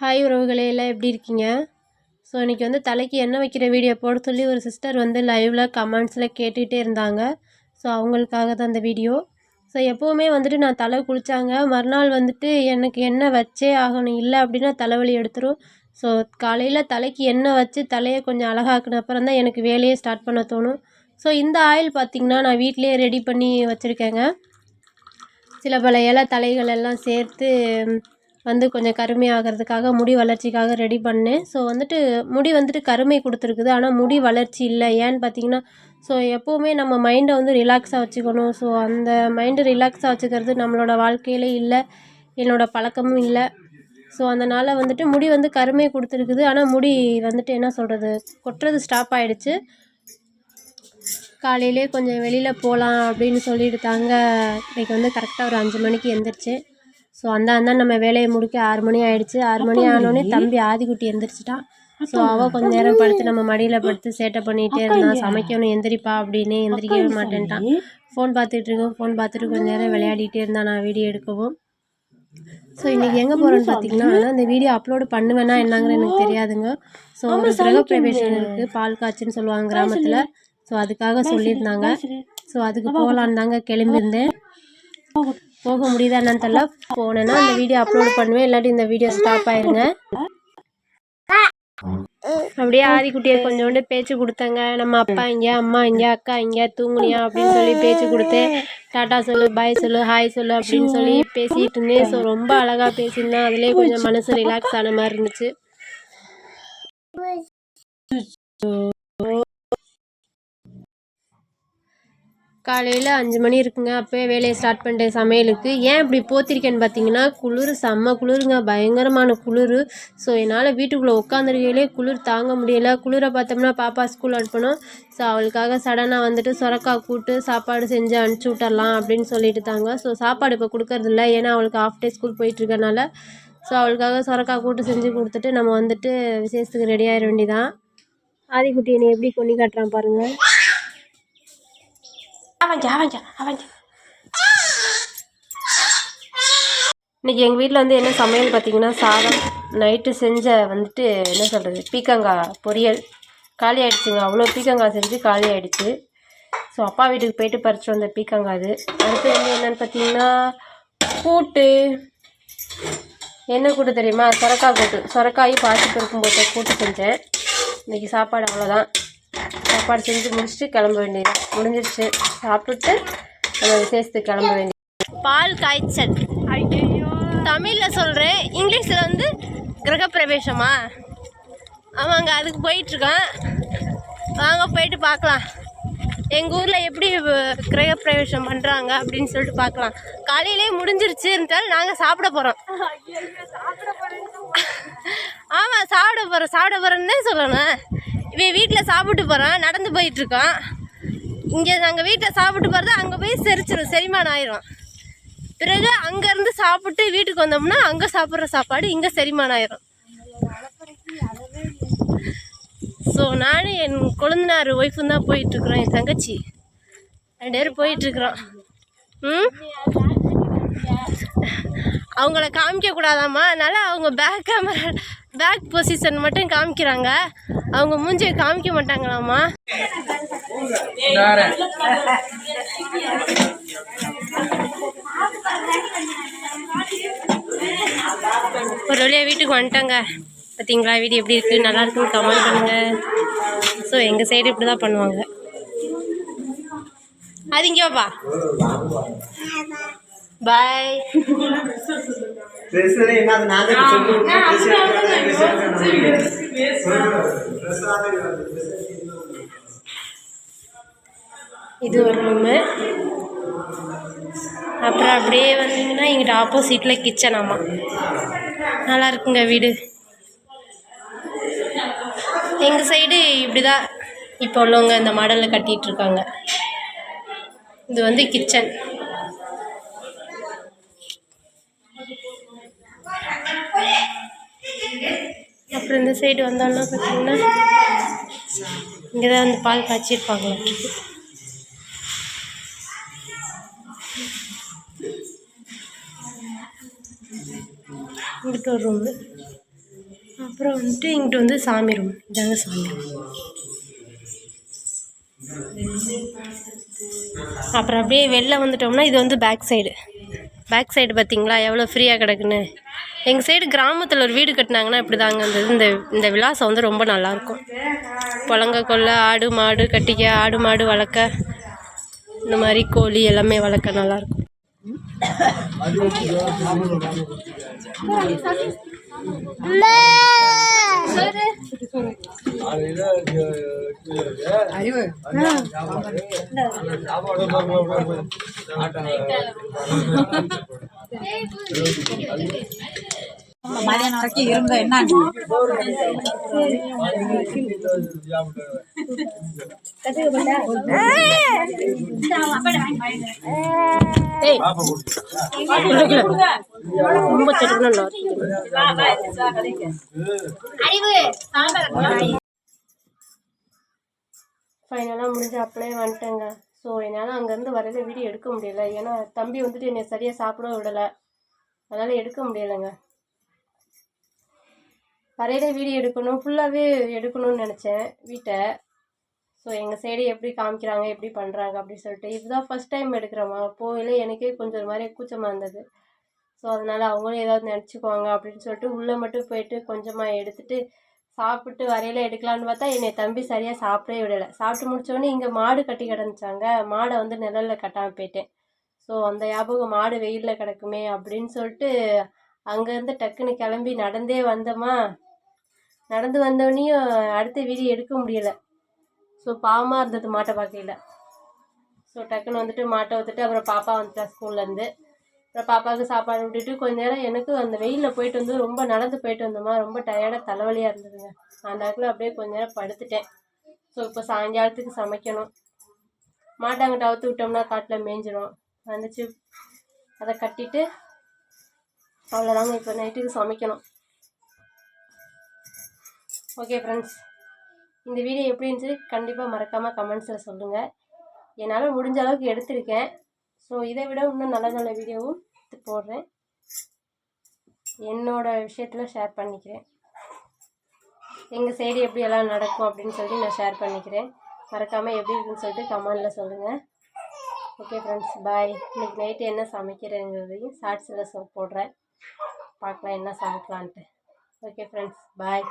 Hi உறவுகளே எல்லாம் எப்படி இருக்கீங்க? ஸோ இன்றைக்கி வந்து தலைக்கு எண்ணெய் வைக்கிற வீடியோ போட சொல்லி ஒரு சிஸ்டர் வந்து லைவில் கமெண்ட்ஸில் கேட்டுகிட்டே இருந்தாங்க. ஸோ அவங்களுக்காக தான் அந்த வீடியோ ஸோ எப்போவுமே வந்துட்டு நான் தலை குளித்தாங்க மறுநாள் வந்துட்டு எனக்கு எண்ணெய் வச்சே ஆகணும் இல்லை அப்படின்னா தலைவலி எடுத்துரும். ஸோ காலையில் தலைக்கு எண்ணெய் வச்சு தலையை கொஞ்சம் அழகாக்குன அப்புறம் தான் எனக்கு வேலையை ஸ்டார்ட் பண்ண தோணும். ஸோ இந்த ஆயில் பார்த்திங்கன்னா நான் வீட்டிலே ரெடி பண்ணி வச்சுருக்கேங்க. சில பல இலை தலைகள் எல்லாம் சேர்த்து வந்து கொஞ்சம் கருமையாகிறதுக்காக முடி வளர்ச்சிக்காக ரெடி பண்ணேன். ஸோ வந்துட்டு முடி வந்துட்டு கருமை கொடுத்துருக்குது. ஆனால் முடி வளர்ச்சி இல்லை. ஏன்னு பார்த்தீங்கன்னா ஸோ எப்போவுமே நம்ம மைண்டை வந்து ரிலாக்ஸாக வச்சுக்கணும். ஸோ அந்த மைண்டை ரிலாக்ஸாக வச்சுக்கிறது நம்மளோட வாழ்க்கையிலே இல்லை. என்னோடய பழக்கமும் இல்லை. ஸோ அதனால் வந்துட்டு முடி வந்து கருமை கொடுத்துருக்குது. ஆனால் முடி வந்துட்டு என்ன சொல்கிறது கொட்டுறது ஸ்டாப் ஆகிடுச்சு காலையிலே கொஞ்சம் வெளியில் போகலாம் அப்படின்னு சொல்லிட்டு தாங்க இன்றைக்கி வந்து கரெக்டாக ஒரு அஞ்சு மணிக்கு எந்திரிச்சேன். ஸோ அந்த அந்த நம்ம வேலையை முடிக்க ஆறு மணி ஆகிடுச்சு ஆறு மணி ஆனோடனே தம்பி ஆதிக்குட்டி எந்திரிச்சிட்டான் ஸோ அவள் கொஞ்ச நேரம் படுத்து நம்ம மடியில் படுத்து சேட்டை பண்ணிகிட்டே இருந்தான். சமைக்கணும் எந்திரிப்பா அப்படின்னு எந்திரிக்கவே மாட்டேன்ட்டான். ஃபோன் பார்த்துட்டு இருக்கோம். ஃபோன் பார்த்துட்டு கொஞ்ச நேரம் விளையாடிட்டே இருந்தான். நான் வீடியோ எடுக்கவும். ஸோ இன்றைக்கி எங்கே போகிறோன்னு பார்த்தீங்கன்னா இந்த வீடியோ அப்லோடு பண்ணுவேன்னா என்னங்கிற எனக்கு தெரியாதுங்க. ஸோ ஒரு கிரகப்பிரவேசம் இருக்குது பால் காய்ச்சின்னு சொல்லுவாங்க கிராமத்தில். ஸோ அதுக்காக சொல்லியிருந்தாங்க. ஸோ அதுக்கு போகலான்னு தாங்க கிளம்பியிருந்தேன். போக முடியுதா என்னன்னு தெரியல. போனேன்னா அந்த வீடியோ அப்லோட் பண்ணுவேன். இல்லாட்டி இந்த வீடியோ ஸ்டாப் ஆயிருங்க. அப்படியே ஆதிக்குட்டியை கொஞ்சோண்டு பேச்சு கொடுத்தங்க. நம்ம அப்பா இங்கே அம்மா இங்கே அக்கா இங்கே தூங்குனியா அப்படின்னு சொல்லி பேச்சு கொடுத்து டாட்டா சொல்லு பாய் சொல்லு ஹாய் சொல்லு அப்படின்னு சொல்லி பேசிகிட்டு இருந்தேன். ஸோ ரொம்ப அழகாக பேசியிருந்தேன். அதுலேயே கொஞ்சம் மனசு ரிலாக்ஸ் ஆன மாதிரி இருந்துச்சு. காலையில் அஞ்சு மணி இருக்குங்க. அப்போயே வேலையை ஸ்டார்ட் பண்ணிட்டேன் சமையலுக்கு. ஏன் இப்படி போத்திருக்கேன்னு பார்த்தீங்கன்னா குளிர் செம்ம குளிருங்க. பயங்கரமான குளிர். ஸோ என்னால் வீட்டுக்குள்ளே உட்காந்துருக்கையிலே குளிர் தாங்க முடியலை. குளிரை பார்த்தோம்னா பாப்பா ஸ்கூல் அனுப்பணும். ஸோ அவளுக்காக சடனாக வந்துட்டு சுரக்காய் கூட்டு சாப்பாடு செஞ்சு அனுப்பிச்சி விட்டுறலாம் அப்படின்னு சொல்லிட்டு தாங்க. ஸோ சாப்பாடு இப்போ கொடுக்கறதில்ல ஏன்னா அவளுக்கு ஆஃப் டே ஸ்கூல் போயிட்டுருக்கனால ஸோ அவளுக்காக சுரக்காய் கூட்டு செஞ்சு கொடுத்துட்டு நம்ம வந்துட்டு விசேஷத்துக்கு ரெடி ஆகிட வேண்டியதான் ஆதிக்குட்டி என்னை எப்படி கொண்டு காட்டுறான் பாருங்கள் அவங்க அவங்க அவங்க இன்றைக்கி எங்கள் வீட்டில் வந்து என்ன சமையல் பார்த்திங்கன்னா சாதம் நைட்டு செஞ்ச வந்துட்டு என்ன சொல்கிறது பீக்கங்காய் பொரியல் காலி ஆகிடுச்சிங்க அவ்வளோ பீக்கங்காய் செஞ்சு காலி ஆகிடுச்சு ஸோ அப்பா வீட்டுக்கு போயிட்டு பறிச்சு வந்த பீக்கங்காய் அது அடுத்து வந்து என்னென்னு பார்த்தீங்கன்னா கூட்டு என்ன கூட்டு தெரியுமா சொரக்காய் கூட்டு சொரக்காய் பாசி பருப்பும் போட்டு கூட்டு செஞ்சேன் இன்றைக்கி சாப்பாடு அவ்வளோதான் சாப்பாடு செஞ்சு முடிச்சுட்டு கிளம்ப வேண்டியது முடிஞ்சிருச்சு சாப்பிட்டு நம்ம விசேஷத்துக்கு கிளம்ப வேண்டியது. பால் காய்ச்சல். தமிழில் சொல்கிறேன் இங்கிலீஷில் வந்து கிரகப்பிரவேசமா? ஆமாங்க அதுக்கு போயிட்டுருக்கோம் வாங்க போயிட்டு பார்க்கலாம். எங்கள் ஊரில் எப்படி கிரகப்பிரவேசம் பண்ணுறாங்க அப்படின்னு சொல்லிட்டு பார்க்கலாம். காலையிலே முடிஞ்சிருச்சு இருந்தாலும் நாங்கள் சாப்பிட போகிறோம் ஆமாம் சாப்பிட போகிறோம் சாப்பிட போகிறோன்னு சொல்லணும். இவன் வீட்டில் சாப்பிட்டு போகிறான் நடந்து போயிட்டுருக்கான். இங்கே நாங்கள் வீட்டில் சாப்பிட்டு போகிறது அங்கே போய் செரிச்சிடும் செரிமானம் ஆயிரும். பிறகு அங்கேருந்து சாப்பிட்டு வீட்டுக்கு வந்தோம்னா அங்கே சாப்பிட்ற சாப்பாடு இங்கே செரிமானம் ஆயிரும். ஸோ நானும் என் கொழுந்தனார் ஒய்ஃபும் தான் போயிட்டுருக்குறோம் என் தங்கச்சி. ரெண்டு பேரும் போயிட்டுருக்குறோம். ம்? அவங்கள காமிக்கக்கூடாதாம்மா? அதனால் அவங்க பேக் கேமரா பேக் பொசிஷன் மட்டும் காமிக்கிறாங்க. அவங்க மூஞ்சியை காமிக்க மாட்டாங்களாம்மா? ஒரு வழியாக வீட்டுக்கு வந்துட்டாங்க. பார்த்தீங்களா வீடு எப்படி இருக்குது நல்லா இருக்குன்னு கமெண்ட் பண்ணுங்கள் ஸோ எங்கள் சைடு இப்படி தான் பண்ணுவாங்க. அது இங்கே இது ஒரு ரூமு அப்புறம் அப்படியே வந்தீங்கன்னா எங்கிட்ட ஆப்போசிட்டில் கிச்சன் ஆமாம் நல்லா இருக்குங்க வீடு. எங்கள் சைடு இப்படி தான் இப்போ உள்ளவங்க இந்த மாடலில் கட்டிகிட்ருக்காங்க இது வந்து கிச்சன் அப்புறம் இந்த சைடு வந்தாலும் பார்த்தீங்கன்னா இங்கே தான் வந்து பால் காய்ச்சிருப்பாங்க இங்கிட்ட ஒரு ரூமு அப்புறம் வந்துட்டு இங்கிட்ட வந்து சாமி ரூம் இதாங்க சாமி ரூம் அப்புறம் அப்படியே வெளில வந்துட்டோம்னா இது வந்து பேக் சைடு பேக் சைடு பார்த்தீங்களா? எவ்வளோ ஃப்ரீயாக கிடக்குன்னு? எங்கள் சைடு கிராமத்தில் ஒரு வீடு கட்டினாங்கன்னா இப்படி தாங்க இந்த இந்த இந்த விலாசம் வந்து ரொம்ப நல்லாயிருக்கும் புலங்க கொல்ல ஆடு மாடு கட்டிக்க ஆடு மாடு வளர்க்க இந்த மாதிரி கோழி எல்லாமே வளர்க்க நல்லாயிருக்கும் மதியானம் வரைக்கும் இருங்க என்ன ஏய். ரொம்ப ஃபைனலாக முடிஞ்ச அப்படியே வந்துட்டேங்க. ஸோ என்னால் அங்கேருந்து வரதை வீடியோ எடுக்க முடியல. ஏன்னா தம்பி வந்துட்டு என்னை சரியாக சாப்பிட விடலை. அதனால் எடுக்க முடியலைங்க. வரையில வீடியோ எடுக்கணும். ஃபுல்லாகவே எடுக்கணும்னு நினச்சேன் வீட்டை. ஸோ எங்கள் சைடு எப்படி காமிக்கிறாங்க எப்படி பண்ணுறாங்க அப்படின்னு சொல்லிட்டு இதுதான் ஃபஸ்ட் டைம் எடுக்கிறோமா போகல எனக்கே கொஞ்சம் ஒரு மாதிரி கூச்சமாக இருந்தது. ஸோ அதனால் அவங்களும் ஏதாவது நினச்சிக்குவாங்க அப்படின்னு சொல்லிட்டு உள்ளே மட்டும் போயிட்டு கொஞ்சமாக எடுத்துட்டு சாப்பிட்டு வரையில எடுக்கலான்னு பார்த்தா என்னை தம்பி சரியாக சாப்பிடவே விடலை. சாப்பிட்டு முடித்தோடனே இங்கே மாடு கட்டி கிடந்துச்சாங்க. மாடை வந்து நிழலில் கட்டாமல் போயிட்டேன். ஸோ அந்த ஞாபகம் மாடு வெயிலில் கிடக்குமே அப்படின்னு சொல்லிட்டு அங்கேருந்து டக்குன்னு கிளம்பி நடந்தே வந்தோமா நடந்து வந்தவனையும் அடுத்த வீடியோ எடுக்க முடியலை. ஸோ பாவமாக இருந்தது மாட்டை பார்க்கையில். ஸோ டக்குன்னு வந்துட்டு மாட்டை வந்துட்டு அப்புறம் பாப்பா வந்துட்டா ஸ்கூல்லேருந்து. அப்புறம் பாப்பாவுக்கு சாப்பாடு விட்டுட்டு கொஞ்ச நேரம் எனக்கு அந்த வெயிலில் போயிட்டு வந்து ரொம்ப நடந்து போயிட்டு வந்தோமா ரொம்ப டயர்டாக தலைவலியாக இருந்ததுங்க. அந்த இடத்துல அப்படியே கொஞ்ச நேரம் படுத்துட்டேன். ஸோ இப்போ சாயங்காலத்துக்கு சமைக்கணும். மாட்டை அங்கிட்ட அவுத்து விட்டோம்னா காட்டில் மேய்ஞ்சிரும் வந்துச்சு. அதை கட்டிட்டு அவ்வளோதாங்க இப்போ நைட்டுக்கு சமைக்கணும். ஓகே ஃப்ரெண்ட்ஸ் இந்த வீடியோ எப்படி இருந்துச்சு? கண்டிப்பாக மறக்காமல் கமெண்ட்ஸில் சொல்லுங்கள் என்னால் முடிஞ்ச அளவுக்கு எடுத்திருக்கேன். ஸோ இதை விட இன்னும் நல்ல நல்ல வீடியோவும் போடுறேன். என்னோடய விஷயத்தில் ஷேர் பண்ணிக்கிறேன். எங்கள் சைடு எப்படி எல்லாம் நடக்கும் அப்படின்னு சொல்லி நான் ஷேர் பண்ணிக்கிறேன். மறக்காமல் எப்படி இருக்குன்னு சொல்லிட்டு கமெண்டில் சொல்லுங்கள் ஓகே ஃப்ரெண்ட்ஸ் பாய் இன்றைக்கி நைட்டு என்ன சமைக்கிறேங்கிறதையும் ஷார்ட்ஸில் போடுறேன். பார்க்கலாம் என்ன சமைக்கலான்ட்டு ஓகே ஃப்ரெண்ட்ஸ் பாய்